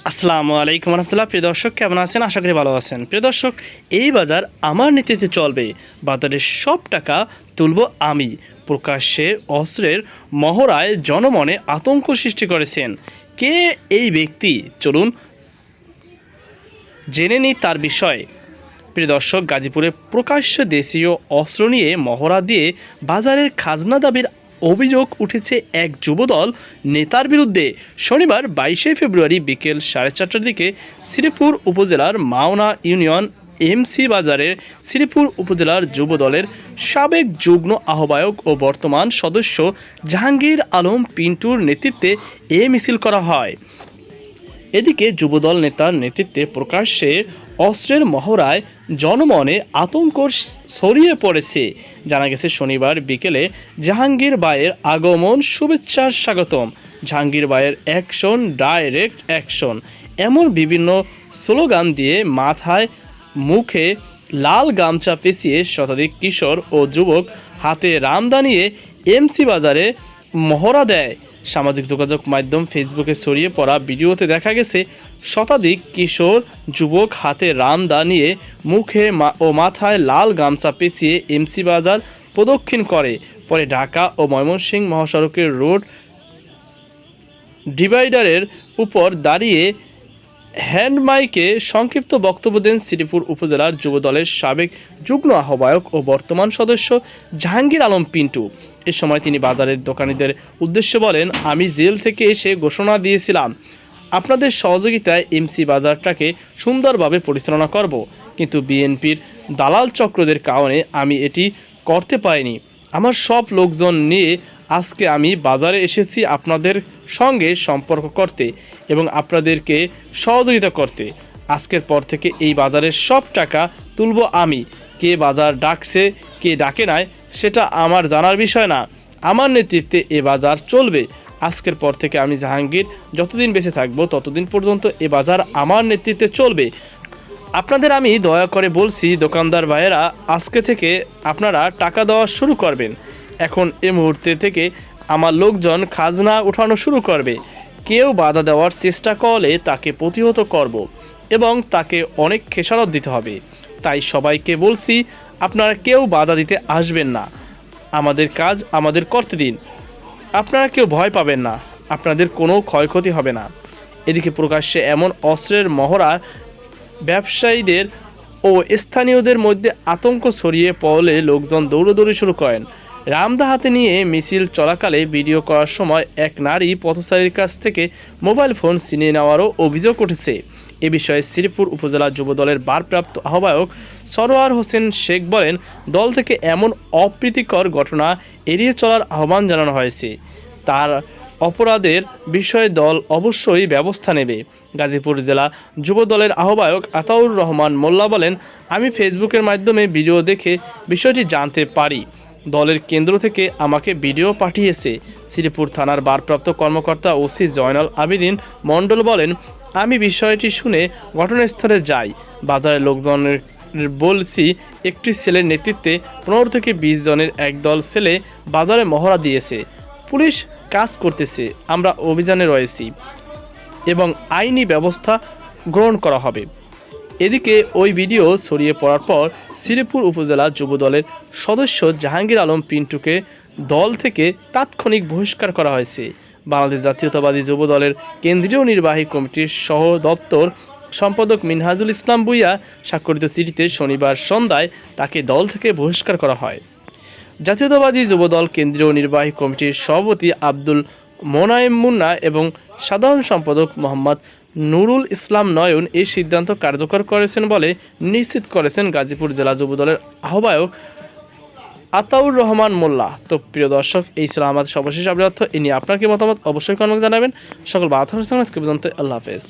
আসসালামু আলাইকুম রহমতুল্লাহ। প্রিয় দর্শক, কেমন আছেন? আশা করি ভালো আছেন। প্রিয় দর্শক, এই বাজার আমার নীতিতে চলবে। বাজারের সব টাকা তুলব আমি। প্রকাশ্যে অস্ত্রের মহড়ায় জনমনে আতঙ্ক সৃষ্টি করেছেন। কে এই ব্যক্তি? চলুন জেনে নিই তার বিষয়ে। প্রিয় দর্শক, গাজীপুরে প্রকাশ্য দেশীয় অস্ত্র নিয়ে মহড়া দিয়ে বাজারের খাজনা দাবির অভিযোগ উঠেছে এক যুবদল নেতার বিরুদ্ধে। শনিবার বাইশে ফেব্রুয়ারি বিকেল সাড়ে চারটার দিকে শ্রীপুর উপজেলার মাওনা ইউনিয়ন এমসি বাজারের শ্রীপুর উপজেলার যুবদলের সাবেক যুগ্ম আহ্বায়ক ও বর্তমান সদস্য জাহাঙ্গীর আলম পিন্টুর নেতৃত্বে এ মিছিল করা হয়। এদিকে যুবদল নেতার নেতৃত্বে প্রকাশ্যে অস্ত্রের মহড়ায় জনমনে আতঙ্ক ছড়িয়ে পড়েছে। জানা গেছে, শনিবার বিকেলে জাহাঙ্গীর বায়ের আগমন শুভেচ্ছার স্বাগতম। জাহাঙ্গীর বায়ের অ্যাকশন, ডাইরেক্ট অ্যাকশন এমন বিভিন্ন স্লোগান দিয়ে মাথায় মুখে লাল গামছা পেঁচিয়ে শতাধিক কিশোর ও যুবক হাতে রামদা নিয়ে এমসি বাজারে মহড়া দেয়। সামাজিক যোগাযোগ মাধ্যম ফেসবুকে ছড়িয়ে পড়া ভিডিওতে দেখা গেছে, শতাধিক কিশোর যুবক হাতে রামদা নিয়ে মুখে ও মাথায় লাল গামছা পেঁচিয়ে এমসি বাজার প্রদক্ষিণ করে। পরে ঢাকা ও ময়মনসিংহ মহাসড়কের রোড ডিভাইডারের উপর দাঁড়িয়ে হ্যান্ড মাইকে সংক্ষিপ্ত বক্তব্য দেন শ্রীপুর উপজেলার যুবদলের সাবেক যুগ্ম আহ্বায়ক ও বর্তমান সদস্য জাহাঙ্গীর আলম পিন্টু। এ সময় তিনি বাজারের দোকানিদের উদ্দেশ্যে বলেন, আমি জেল থেকে এসে ঘোষণা দিয়েছিলাম, আপনাদের সহযোগিতায় এমসি বাজারটাকে সুন্দরভাবে পরিচালনা করব। কিন্তু বিএনপির দালাল চক্রদের কারণে আমি এটি করতে পারিনি। আমার সব লোকজন নিয়ে আজকে আমি বাজারে এসেছি আপনাদের সঙ্গে সম্পর্ক করতে এবং আপনাদেরকে সহযোগিতা করতে। আজকের পর থেকে এই বাজারের সব টাকা তুলব আমি। কে বাজার ডাকছে, কে ডাকে নাই, সেটা আমার জানার বিষয় না। আমার নেতৃত্বে এ বাজার চলবে। আজকের পর থেকে আমি জাহাঙ্গীর, যতদিন বেঁচে থাকব, ততদিন পর্যন্ত এ বাজার আমার নেতৃত্বে চলবে। আপনাদের আমি দয়া করে বলছি, দোকানদার ভাইয়েরা, আজকে থেকে আপনারা টাকা দেওয়া শুরু করবেন। এখন এ মুহূর্তে থেকে আমার লোকজন খাজনা উঠানো শুরু করবে। কেউ বাধা দেওয়ার চেষ্টা করলে তাকে প্রতিহত করব এবং তাকে অনেক খেসারত দিতে হবে। তাই সবাইকে বলছি, আপনারা কেউ বাধা দিতে আসবেন না। আমাদের কাজ আমাদের করতে দিন। আপনারা কেউ ভয় পাবেন না। আপনাদের কোনো ক্ষয়ক্ষতি হবে না। এদিকে প্রকাশ্যে এমন অস্ত্রের মহড়া ব্যবসায়ীদের ও স্থানীয়দের মধ্যে আতঙ্ক ছড়িয়ে পড়লে লোকজন দৌড়দৌড়ি শুরু করেন। রামদা হাতে নিয়ে মিছিল চলাকালে ভিডিও করার সময় এক নারী পথচারীর কাছ থেকে মোবাইল ফোন ছিনিয়ে নেওয়ারও অভিযোগ উঠেছে। এ বিষয়ে শ্রীপুর উপজেলা যুবদলের ভারপ্রাপ্ত আহ্বায়ক সরোয়ার হোসেন শেখ বলেন, দল থেকে এমন অপ্রীতিকর ঘটনা এড়িয়ে চলার আহ্বান জানানো হয়েছে। তার অপরাধের বিষয়ে দল অবশ্যই ব্যবস্থা নেবে। গাজীপুর জেলা যুব দলের আহ্বায়ক আতাউর রহমান মোল্লা বলেন, আমি ফেসবুকের মাধ্যমে ভিডিও দেখে বিষয়টি জানতে পারি। দলের কেন্দ্র থেকে আমাকে ভিডিও পাঠিয়েছে। শ্রীপুর থানার ভারপ্রাপ্ত কর্মকর্তা ওসি জয়নাল আবিদিন মণ্ডল বলেন আমি বিষয়টি শুনে ঘটনাস্থলে যাই। বাজারের লোকজনের বলছি, একটি ছেলের নেতৃত্বে পনেরো থেকে বিশ জনের একদল ছেলে বাজারে মহড়া দিয়েছে। পুলিশ কাজ করতেছে, আমরা অভিযানে রয়েছি এবং আইনি ব্যবস্থা গ্রহণ করা হবে। এদিকে ওই ভিডিও ছড়িয়ে পড়ার পর শ্রীপুর উপজেলা যুবদলের সদস্য জাহাঙ্গীর আলম পিন্টুকে দল থেকে তাৎক্ষণিক বহিষ্কার করা হয়েছে। বাংলাদেশ জাতীয়তাবাদী যুবদলের কেন্দ্রীয় নির্বাহী কমিটির সহ দপ্তর সম্পাদক মিনহাজুল ইসলাম বুইয়া স্বাক্ষরিত চিঠিতে শনিবার সন্ধ্যায় তাকে দল থেকে বহিষ্কার করা হয়। জাতীয়তাবাদী যুবদল কেন্দ্রীয় নির্বাহী কমিটির সভাপতি আব্দুল মোনায়েম মুন্না এবং সাধারণ সম্পাদক মোহাম্মদ নুরুল ইসলাম নয়ন এই সিদ্ধান্ত কার্যকর করেছেন বলে নিশ্চিত করেছেন গাজীপুর জেলা যুবদলের আহ্বায়ক আতাউর রহমান মোল্লা। তো প্রিয় দর্শক, এই ছিল আমাদের সর্বশেষ এ নিয়ে আপনার কি মতামত? অবশ্যই কমেন্ট জানাবেন। সকল বাধা আজকে পর্যন্ত আল্লাহ হাফেজ।